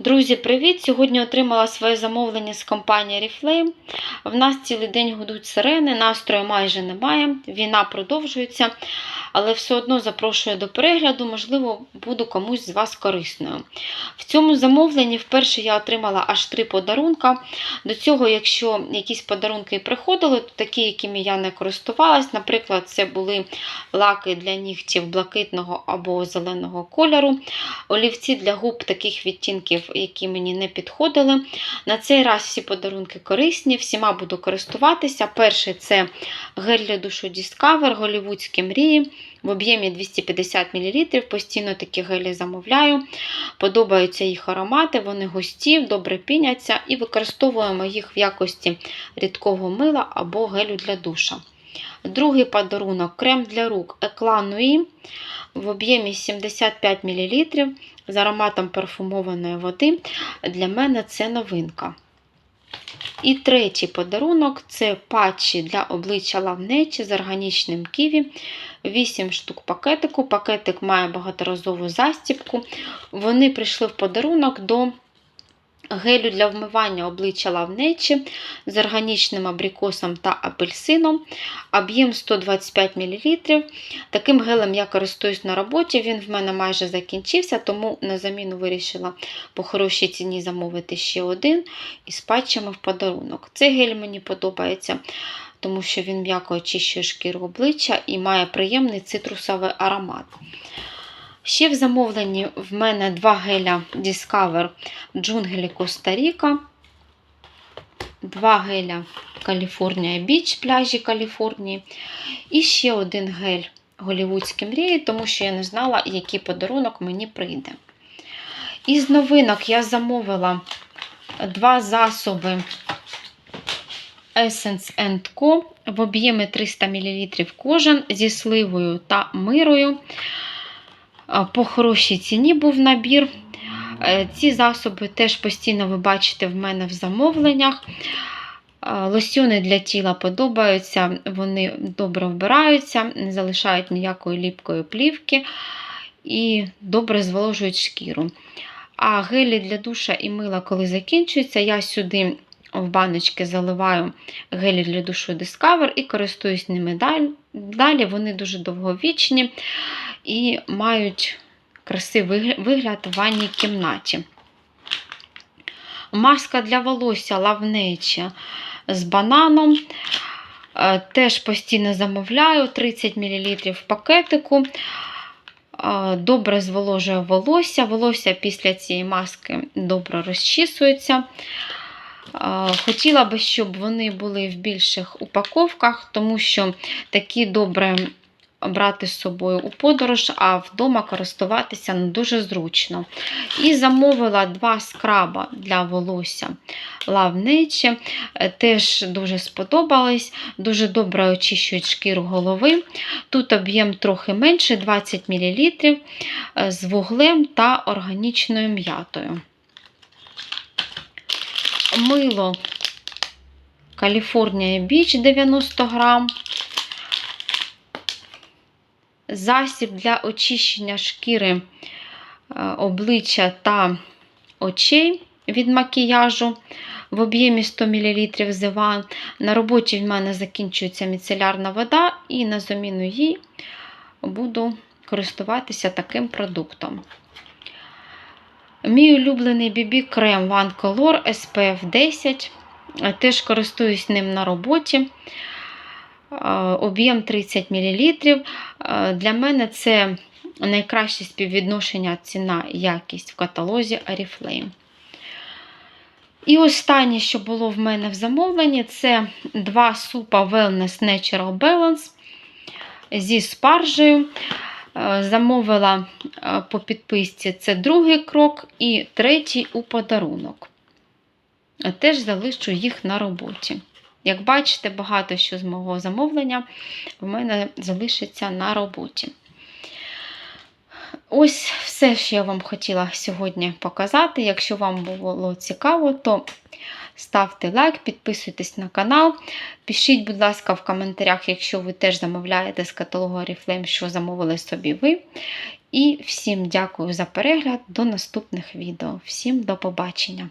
Друзі, привіт! Сьогодні отримала своє замовлення з компанії Reflame. В нас цілий день гудуть сирени, настрою майже немає, війна продовжується, але все одно запрошую до перегляду, можливо, буду комусь з вас корисною. В цьому замовленні вперше я отримала аж три подарунка. До цього, якщо якісь подарунки приходили, то такі, якими я не користувалась, наприклад, це були лаки для нігтів блакитного або зеленого кольору, олівці для губ таких відтінків які мені не підходили. На цей раз всі подарунки корисні, всіма буду користуватися. Перший це гель для душу Discover, голівудські мрії. В об'ємі 250 мл. Постійно такі гелі замовляю. Подобаються їх аромати, вони густі, добре піняться і використовуємо їх в якості рідкого мила або гелю для душа. Другий подарунок крем для рук Eclat в об'ємі 75 мл з ароматом парфумованої води. Для мене це новинка. І третій подарунок це патчі для обличчя лавнечі з органічним ківі. 8 штук пакетику. Пакетик має багаторазову застібку. Вони прийшли в подарунок до гелю для вмивання обличчя лавнечі з органічним абрикосом та апельсином, об'єм 125 мл. Таким гелем я користуюсь на роботі, він в мене майже закінчився, тому на заміну вирішила по хорошій ціні замовити ще один із патчами в подарунок. Цей гель мені подобається. Тому що він м'яко очищує шкіру обличчя і має приємний цитрусовий аромат. Ще в замовленні в мене два геля Discover джунглі Коста-Ріка, два геля Каліфорнія Біч, пляжі Каліфорнії. І ще один гель Голівудські мрії, тому що я не знала, який подарунок мені прийде. Із новинок я замовила два засоби Essence Co. в об'ємі 300 мл кожен зі сливою та мирою. По хорошій ціні був набір. Е, ці засоби теж постійно ви бачите в мене в замовленнях. Лосьони для тіла подобаються, вони добре вбираються, не залишають ніякої ліпкої плівки і добре зволожують шкіру. А гелі для душа і мила, коли закінчуються, я сюди в баночки заливаю гелі для душу Discover і користуюсь ними далі. Вони дуже довговічні і мають красивий вигляд в ванній кімнаті. Маска для волосся лавнеча з бананом. Е, теж постійно замовляю 30 мл в пакетику. Е, добре зволожує волосся. Волосся після цієї маски добре розчісується. Е, хотіла би, щоб вони були в більших упаковках, тому що такі добре брати з собою у подорож, а вдома користуватися не дуже зручно. І замовила два скраба для волосся лавнечі. Теж дуже сподобались, дуже добре очищують шкіру голови. Тут об'єм трохи менше 20 мл з вуглем та органічною м'ятою. Мило Каліфорнія Біч 90 грам засіб для очищення шкіри е, обличчя та очей від макіяжу в об'ємі 100 мл зива. На роботі в мене закінчується міцелярна вода, і на заміну їй буду користуватися таким продуктом. Мій улюблений BB крем One Color SPF 10. Теж користуюсь ним на роботі об'єм 30 мл. Для мене це найкраще співвідношення ціна-якість в каталозі Oriflame. І останнє, що було в мене в замовленні, це два супа Wellness Natural Balance зі спаржею. Замовила по підписці це другий крок і третій у подарунок. Теж залишу їх на роботі. Як бачите, багато що з мого замовлення в мене залишиться на роботі. Ось все, що я вам хотіла сьогодні показати. Якщо вам було цікаво, то ставте лайк, підписуйтесь на канал. Пишіть, будь ласка, в коментарях, якщо ви теж замовляєте з каталогу Oriflame, що замовили собі ви. І всім дякую за перегляд. До наступних відео. Всім до побачення!